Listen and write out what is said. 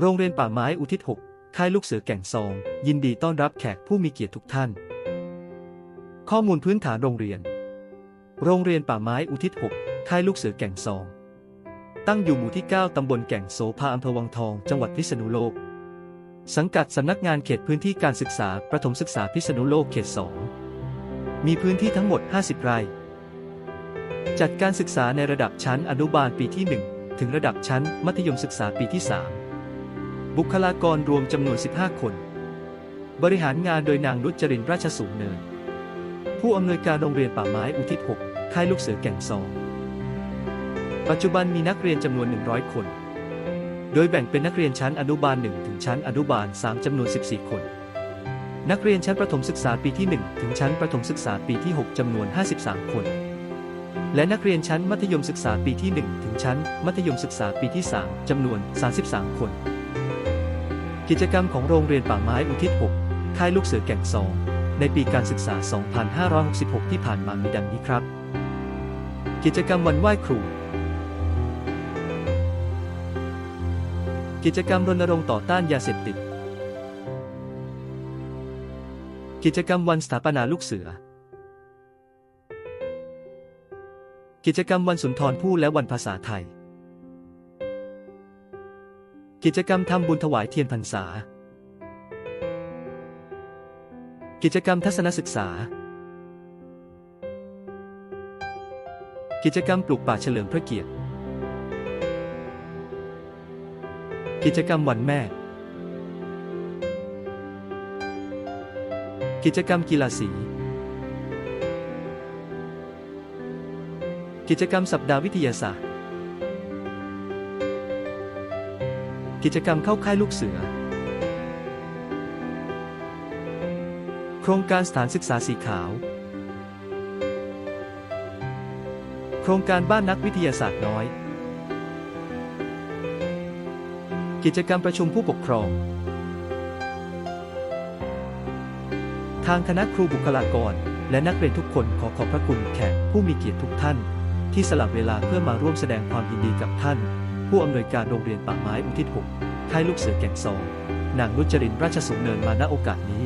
โรงเรียนป่าไม้อุทิศ 6 ค่ายลูกเสือแก่งซอง ยินดีต้อนรับแขกผู้มีเกียรติทุกท่าน ข้อมูลพื้นฐานโรงเรียน โรงเรียนป่าไม้อุทิศ 6 ค่ายลูกเสือแก่งซอง ตั้งอยู่หมู่ที่ 9 ตำบลแก่งโสภาอำเภอวังทอง จังหวัดพิษณุโลก สังกัดสำนักงานเขตพื้นที่การศึกษา ประถมศึกษาพิษณุโลกเขต 2 มีพื้นที่ทั้งหมด 50 ไร่ จัดการศึกษาในระดับชั้นอนุบาลปีที่ 1 ถึงระดับชั้นมัธยมศึกษาปีที่ 3 บุคลากรรวมจำนวน 15 คน บริหารงานโดยนางนุชจรินทร์ราชสูงเนิน ผู้อำนวยการโรงเรียนป่าไม้อุทิศ 6 ค่ายลูกเสือแก่งซอง ปัจจุบันมีนักเรียนจำนวน 100 คน โดยแบ่งเป็นนักเรียนชั้นอนุบาล 1 ถึงชั้นอนุบาล 3จำนวน 14 คน นักเรียนชั้นประถมศึกษาปีที่ 1 ถึงชั้นประถมศึกษาปีที่ 6จำนวน 53 คน และนักเรียนชั้นมัธยมศึกษาปีที่ 1 ถึงชั้น มัธยมศึกษาปีที่ 3จำนวน 33 คน กิจกรรมของโรงเรียนป่าไม้อุทิศ 6 ค่ายลูกเสือแก่งซอง ในปีการศึกษา 2566 ที่ผ่านมามีดังนี้ครับ กิจกรรมวันไหว้ครู กิจกรรมรณรงค์ต่อต้านยาเสพติด กิจกรรมวันสถาปนาลูกเสือ กิจกรรมวันสุนทรภู่และวันภาษาไทย กิจกรรมทำบุญถวายเทียนพรรษา กิจกรรมทัศนศึกษา กิจกรรมปลูกป่าเฉลิมพระเกียรติ กิจกรรมวันแม่ กิจกรรมกีฬาสี กิจกรรมสัปดาห์วิทยาศาสตร์ กิจกรรมเข้าค่ายลูกเสือ โครงการสถานศึกษาสีขาว โครงการบ้านนักวิทยาศาสตร์น้อย กิจกรรมประชุมผู้ปกครอง ทางคณะครูบุคลากร และนักเรียนทุกคนขอขอบพระคุณแขกผู้มีเกียรติทุกท่าน ที่สลับเวลาเพื่อมาร่วมแสดงความยินดีกับท่าน ผู้อำนวยการโรงเรียนป่าไม้อุทิศหกค่ายลูกเสือแก่งซอง นางนุชจรินทร์ราชสูงเนินมาณโอกาสนี้